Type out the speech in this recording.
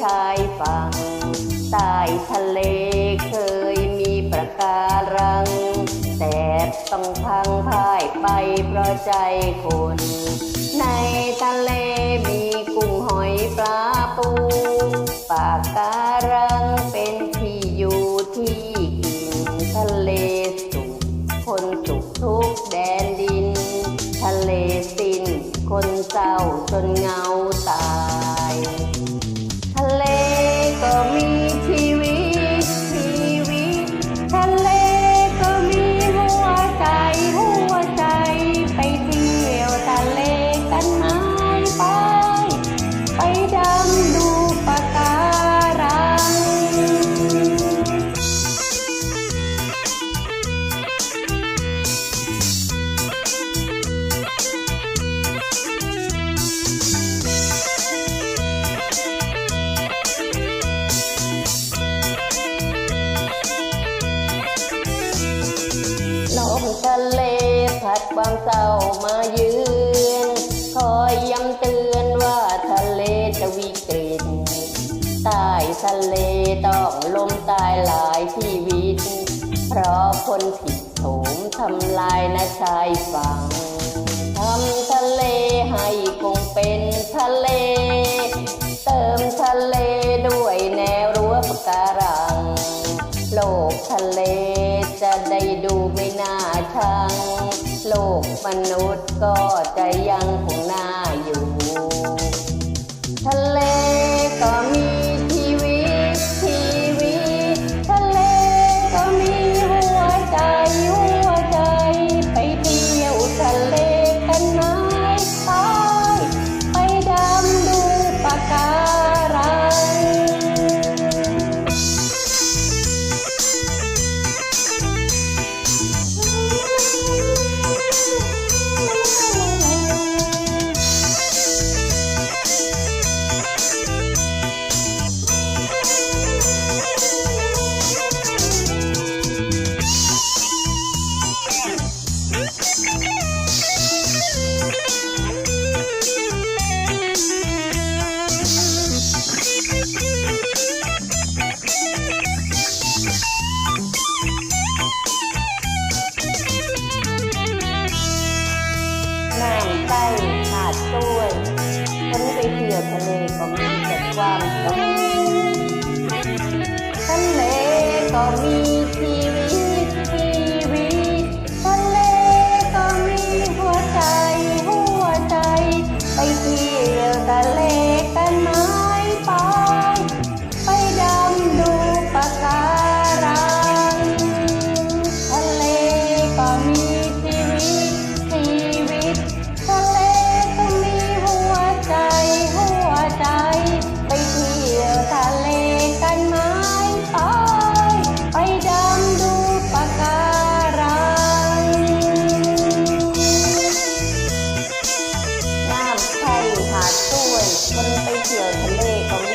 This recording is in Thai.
ชายฝั่งใต้ทะเลเคยมีประการัง แต่ต้องพังพ่ายไปเพราะใจคน ในทะเลมีกุ้งหอยปลาปูปากการังเป็นที่อยู่ที่กินทะเลสุขคนสุข ความเศร้ามาเยือนคอยย้ำเตือนว่าทะเลจะวิกฤตใต้ทะเลต้องลมตายหลายชีวิต เพราะคนผิดโถมทำลายนะชายฝั่งทำทะเลให้คงเป็นทะเล เติมทะเลด้วยแนวรั้วปะการัง โลกทะเลจะได้ดูไม่น่าชัง โลกมนุษย์ก็จะยังคงน่าอยู่ ทะเล น้ำใต้ขาดด้ยฉันไปเที่ยวทะเลก็มีแต่ความกังวล これは息を止め込む